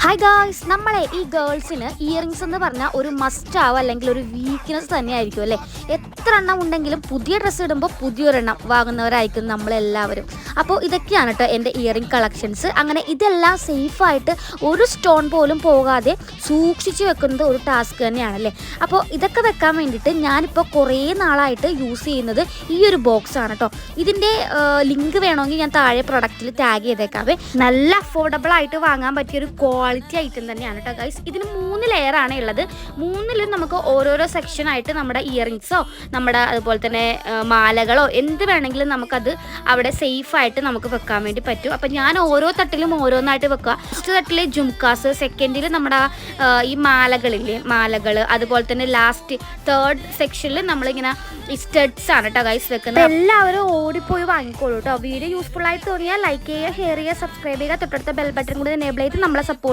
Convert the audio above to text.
Hi girls നമ്മളെ ഈ ഗേൾസിന് earrings എന്ന് പറഞ്ഞാൽ ഒരു മസ്റ്റ് ആവുക അല്ലെങ്കിൽ ഒരു വീക്ക്നെസ് തന്നെയായിരിക്കും അല്ലേ? എത്ര എണ്ണം ഉണ്ടെങ്കിലും പുതിയ ഡ്രസ്സ് ഇടുമ്പോൾ പുതിയൊരെണ്ണം വാങ്ങുന്നവരായിരിക്കും നമ്മളെല്ലാവരും. അപ്പോൾ ഇതൊക്കെയാണ് കേട്ടോ എന്റെ ഇയറിങ് കളക്ഷൻസ് അങ്ങനെ ഇതെല്ലാം സേഫായിട്ട് ഒരു സ്റ്റോൺ പോലും പോകാതെ സൂക്ഷിച്ച് വെക്കുന്നത് ഒരു ടാസ്ക് തന്നെയാണല്ലേ അപ്പോൾ ഇതൊക്കെ വെക്കാൻ വേണ്ടിയിട്ട് ഞാനിപ്പോൾ കുറേ നാളായിട്ട് യൂസ് ചെയ്യുന്നത് ഈ ഒരു ബോക്സ് ആണ് കേട്ടോ ഇതിന്റെ ലിങ്ക് വേണമെങ്കിൽ ഞാൻ താഴെ പ്രൊഡക്റ്റിൽ ടാഗ് ചെയ്തേക്കാവേ നല്ല അഫോർഡബിൾ ആയിട്ട് വാങ്ങാൻ പറ്റിയ ഒരു ക്വാളിറ്റി ഐറ്റം തന്നെയാണ് കേട്ടോ ഗൈസ് ഇതിന് മൂന്ന് ലെയർ ആണ് ഉള്ളത്. മൂന്നിലും നമുക്ക് ഓരോരോ സെക്ഷൻ ആയിട്ട് നമ്മുടെ ഇയറിങ്സോ നമ്മുടെ അതുപോലെ തന്നെ മാലകളോ എന്ത് വേണമെങ്കിലും നമുക്കത് അവിടെ സേഫ് ആയിട്ട് നമുക്ക് വെക്കാൻ വേണ്ടി പറ്റും. അപ്പം ഞാൻ ഓരോ തട്ടിലും ഓരോന്നായിട്ട് വെക്കുക. ഫസ്റ്റ് തട്ടിൽ ജുംകാസ് സെക്കൻഡിൽ നമ്മുടെ ഈ മാലകളില്ലേ മാലകൾ അതുപോലെ തന്നെ ലാസ്റ്റ് തേർഡ് സെക്ഷനിൽ നമ്മളിങ്ങനെ സ്റ്റഡ്സ് ആണ് കേട്ടോ ഗൈസ് വെക്കുന്നത്. എല്ലാവരും ഓടിപ്പോയി വാങ്ങിക്കോളൂ കേട്ടോ വീഡിയോ യൂസ്ഫുൾ ആയി തോന്നിയാൽ ലൈക്ക് ചെയ്യുക ഷെയർ ചെയ്യുക സബ്സ്ക്രൈബ് ചെയ്യുക. തൊട്ടടുത്ത ബെൽ ബട്ടൺ കൂടി എനേബിൾ ചെയ്ത് നമ്മളെ സപ്പോർട്ട്